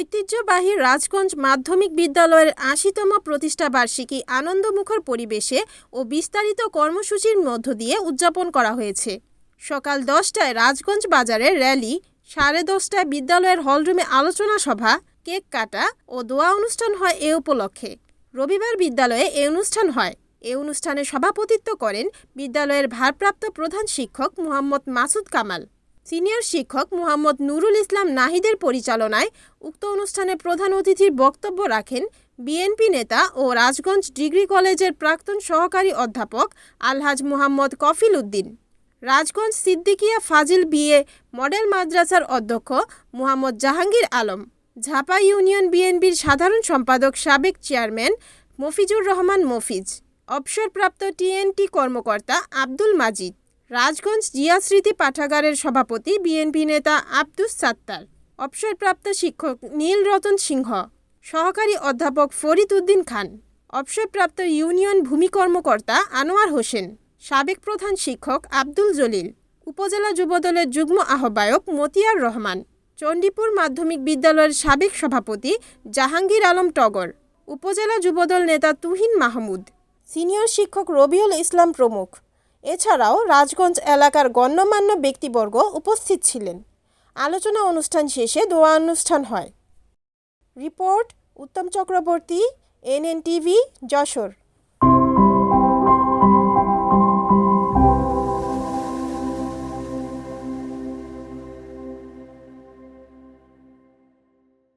ঐতিহ্যবাহী রাজগঞ্জ মাধ্যমিক বিদ্যালয়ের আশিতম প্রতিষ্ঠা বার্ষিকী আনন্দমুখর পরিবেশে ও বিস্তারিত কর্মসূচির মধ্য দিয়ে উদযাপন করা হয়েছে। সকাল দশটায় রাজগঞ্জ বাজারে র্যালি, সাড়ে দশটায় বিদ্যালয়ের হলরুমে আলোচনা সভা, কেক কাটা ও দোয়া অনুষ্ঠান হয় এ উপলক্ষে। রবিবার বিদ্যালয়ে এ অনুষ্ঠান হয়। এ অনুষ্ঠানে সভাপতিত্ব করেন বিদ্যালয়ের ভারপ্রাপ্ত প্রধান শিক্ষক মুহাম্মদ মাসুদ কামাল। সিনিয়র শিক্ষক মুহাম্মদ নুরুল ইসলাম নাহিদের পরিচালনায় উক্ত অনুষ্ঠানে প্রধান অতিথির বক্তব্য রাখেন বিএনপি নেতা ও রাজগঞ্জ ডিগ্রি কলেজের প্রাক্তন সহকারী অধ্যাপক আলহাজ মুহাম্মদ কফিল উদ্দিন। রাজগঞ্জ সিদ্দিকিয়া ফাজিল বিএ মডেল মাদ্রাসার অধ্যক্ষ মুহাম্মদ জাহাঙ্গীর আলম। ঝাপা ইউনিয়ন বিএনপির সাধারণ সম্পাদক সাবেক চেয়ারম্যান মফিজুর রহমান মফিজ। অবসরপ্রাপ্ত টিএনটি কর্মকর্তা আব্দুল মাজিদ। রাজগঞ্জ জিয়া স্মৃতি পাঠাগারের সভাপতি বিএনপি নেতা আব্দুস সাত্তার, অবসরপ্রাপ্ত শিক্ষক নীল রতন সিংহ, সহকারী অধ্যাপক ফরিদ উদ্দিন খান, অবসরপ্রাপ্ত ইউনিয়ন ভূমি কর্মকর্তা আনোয়ার হোসেন, সাবেক প্রধান শিক্ষক আব্দুল জলিল, উপজেলা যুবদলের যুগ্ম আহ্বায়ক মতিয়ার রহমান, চণ্ডীপুর মাধ্যমিক বিদ্যালয়ের সাবেক সভাপতি জাহাঙ্গীর আলম টগর, উপজেলা যুবদল নেতা তুহিন মাহমুদ, সিনিয়র শিক্ষক রবিউল ইসলাম প্রমুখ। এছাড়াও রাজগঞ্জ এলাকার গণ্যমান্য ব্যক্তিবর্গ উপস্থিত ছিলেন। আলোচনা অনুষ্ঠান শেষে দোয়া অনুষ্ঠান হয়। Report, Uttam Chakraborty NNTV Jessore.